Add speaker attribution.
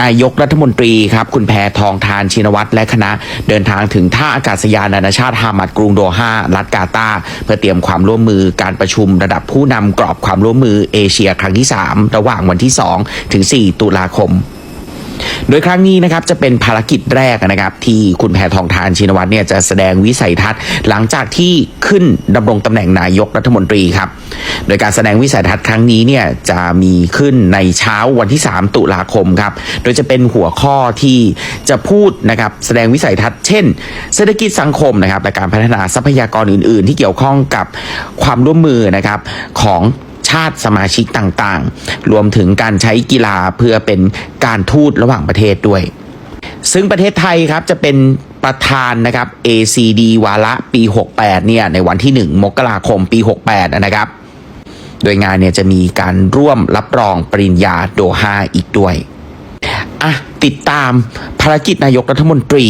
Speaker 1: นายกรัฐมนตรีครับคุณแพทองทานชินวัตรและคณะ เดินทางถึงท่าอากาศยานนานาชาติฮามัดกรุงโดฮารัฐกาตาเพื่อเตรียมความร่วมมือการประชุมระดับผู้นำกรอบความร่วมมือเอเชียครั้งที่ 3 ระหว่างวันที่ 2 ถึง 4 ตุลาคม โดยครั้งนี้นะครับจะเป็นภารกิจแรกนะครับที่คุณแพทองทานชินวัตรเนี่ยจะแสดงวิสัยทัศน์ หลังจากที่ขึ้นดำรงตำแหน่งนายกรัฐมนตรีครับ โดยการแสดงวิสัยทัศน์ครั้งนี้เนี่ยจะมีขึ้นในเช้าวันที่ 3 ตุลาคมครับ โดยจะเป็นหัวข้อที่จะพูดนะครับแสดงวิสัยทัศน์เช่น เศรษฐกิจสังคมนะครับและการพัฒนาทรัพยากรอื่น ๆ ที่เกี่ยวข้องกับความร่วมมือนะครับของ ชาติสมาชิกต่างๆ รวมถึงการใช้กีฬาเพื่อเป็นการทูตระหว่างประเทศด้วย ซึ่งประเทศไทยครับจะเป็นประธานนะครับ ACD วาระปี 68 เนี่ยในวันที่ 1 มกราคมปี 68 นะครับ โดยงานเนี่ยจะมีการร่วมรับรองปริญญาโดฮาอีกด้วย อะ ติดตามภารกิจนายกรัฐมนตรี